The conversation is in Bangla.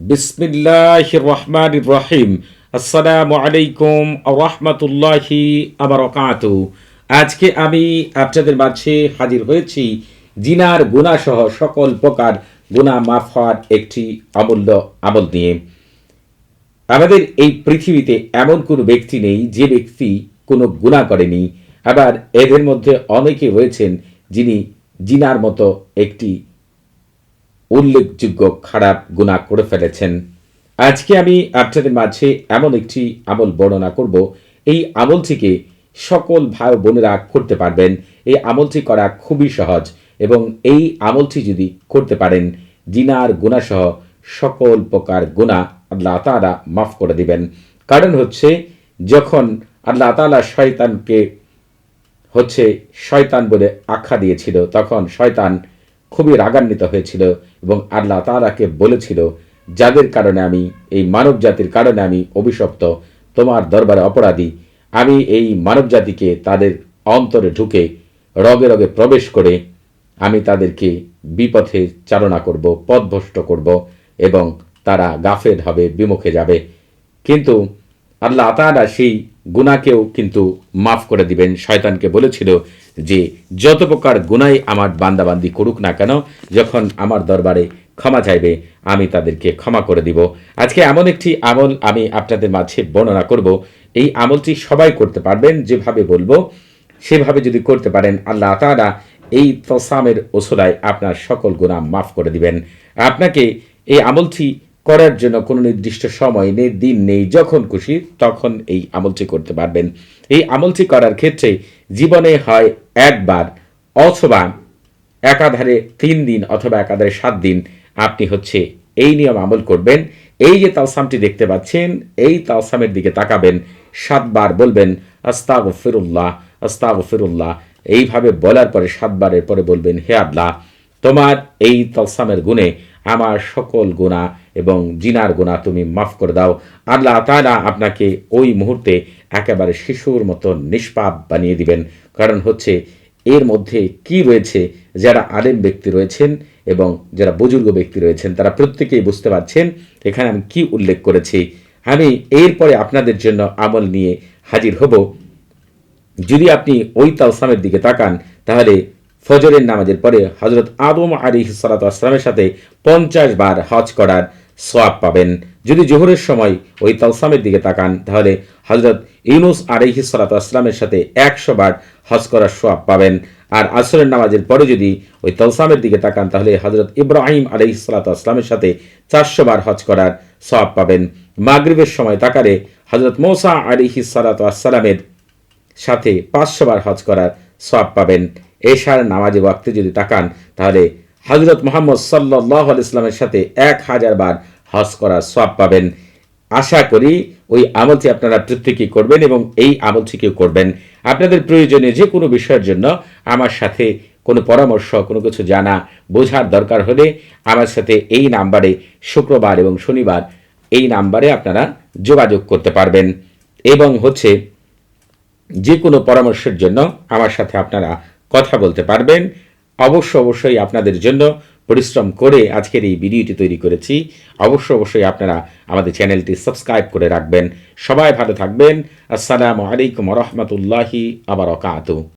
বিসমিল্লাহ রহমান রহিম আসসালামু আলাইকুম রহমতুল্লাহি আবরকাত। আজকে আমি আপনাদের মাঝে হাজির হয়েছি জিনার গুণাসহ সকল প্রকার গুণা মাফ হওয়ার একটি অমূল্য আমল নিয়ে। আমাদের এই পৃথিবীতে এমন কোনো ব্যক্তি নেই যে ব্যক্তি কোনো গুণা করেনি। আবার এদের মধ্যে অনেকে রয়েছেন যিনি জিনার মতো একটি উল্লেখযোগ্য খারাপ গুণা করে ফেলেছেন। আজকে আমি আপনাদের মাঝে এমন একটি আমল বর্ণনা করব। এই আমলটিকে সকল ভাই বোনেরা করতে পারবেন। এই আমলটি করা খুবই সহজ এবং এই আমলটি যদি করতে পারেন জিনার গুণাসহ সকল প্রকার গুণা আল্লাহ তালা মাফ করে দিবেন। কারণ হচ্ছে, যখন আল্লাহ তালা শয়তানকে হচ্ছে শয়তান বলে আখ্যা দিয়েছিল, তখন শয়তান খুবই রাগান্বিত হয়েছিল এবং আল্লাহ তালাকে বলেছিল, যাদের কারণে আমি, এই মানব জাতির কারণে আমি অভিশপ্ত, তোমার দরবারে অপরাধী। আমি এই মানব জাতিকে তাদের অন্তরে ঢুকে রগে রগে প্রবেশ করে আমি তাদেরকে বিপথে চালনা করব, পথভ্রষ্ট করব এবং তারা গাফেল হবে, বিমুখে যাবে। কিন্তু আল্লাহ তাআলা সেই গুনাহকেও কিন্তু মাফ করে দিবেন। শয়তানকে বলেছিল যে, যত প্রকার গুনাই আমার বান্দাবান্দি করুক না কেন, যখন আমার দরবারে ক্ষমা চাইবে, আমি তাদেরকে ক্ষমা করে দিব। আজকে এমন একটি আমল আমি আপনাদের মাঝে বর্ণনা করব। এই আমলটি সবাই করতে পারবেন, যেভাবে বলব, সেভাবে যদি করতে পারেন, আল্লাহ তাআলা এই তসামের ওসলায় আপনার সকল গুনাহ মাফ করে দিবেন। আপনাকে এই আমলটি করার জন্য কোনো নির্দিষ্ট সময় নেই, দিন নেই, যখন খুশি তখন এই আমলটি করতে পারবেন। এই আমলটি করার ক্ষেত্রে জীবনে হয় একবার অথবা একাধারে তিন দিন অথবা একাধারে সাত দিন আপনি হচ্ছে এই নিয়ম আমল করবেন। এই যে তালসামটি দেখতে পাচ্ছেন, এই তালসামের দিকে তাকাবেন, সাতবার বলবেন আস্তাগ ফিরুল্লাহ আস্তাগ ফিরুল্লাহ এইভাবে বলার পরে, সাতবারের পরে বলবেন, হে আল্লাহ, তোমার এই তলসামের গুণে আমার সকল গুণা এবং জিনার গোনা তুমি মাফ করে দাও। আল্লাহ তালা আপনাকে ওই মুহূর্তে একেবারে শিশুর মতো নিষ্পাপ বানিয়ে দিবেন। কারণ হচ্ছে এর মধ্যে কি রয়েছে? যারা আলেম ব্যক্তি রয়েছেন এবং যারা বুজুর্গ ব্যক্তি রয়েছেন, তারা প্রত্যেকেই বুঝতে পারছেন। এখানে আমি কি উল্লেখ করেছি? আমি এরপরে আপনাদের জন্য আমল নিয়ে হাজির হব। যদি আপনি ওই তালসামের দিকে তাকান, তাহলে ফজরের নামাজের পরে হজরত আদম আলী সালাতামের সাথে পঞ্চাশ বার হজ করার সোয়াব পাবেন। যদি জোহরের সময় ওই তালসামের দিকে তাকান, তাহলে হজরত ইউনুস আলিহি সালাতামের সাথে একশো বার হজ করার সোয়াব পাবেন। আর আসরের নামাজের পরে যদি ওই তলসামের দিকে তাকান, তাহলে হজরত ইব্রাহিম আলহি আসলামের সাথে চারশো বার হজ করার সোয়াব পাবেন। মাগরিবের সময় তাকালে হজরত মৌসা আলিহি সালাতামের সাথে পাঁচশো বার হজ করার সোয়াব পাবেন। এশার নামাজে ওয়াক্তে যদি তাকান, তাহলে হজরত মোহাম্মদ সাল্লাহ ইসলামের সাথে এক হাজার বার হজ করার সোয়াব পাবেন। আশা করি ওই আমলটি আপনারা প্রত্যেকেই করবেন এবং এই আমলটিকেও করবেন। আপনাদের প্রয়োজনে যে কোনো বিষয়ের জন্য আমার সাথে কোনো পরামর্শ, কোনো কিছু জানা, বোঝার দরকার হলে আমার সাথে এই নাম্বারে শুক্রবার এবং শনিবার এই নাম্বারে আপনারা যোগাযোগ করতে পারবেন। এবং হচ্ছে যে কোনো পরামর্শের জন্য আমার সাথে আপনারা কথা বলতে পারবেন। অবশ্য অবশ্যই আপনাদের জন্য পরিশ্রম করে আজকের এই ভিডিওটি তৈরি করেছি। অবশ্য অবশ্যই আপনারা আমাদের চ্যানেলটি সাবস্ক্রাইব করে রাখবেন। সবাই ভালো থাকবেন। আসসালামু আলাইকুম রহমতুল্লাহি আবার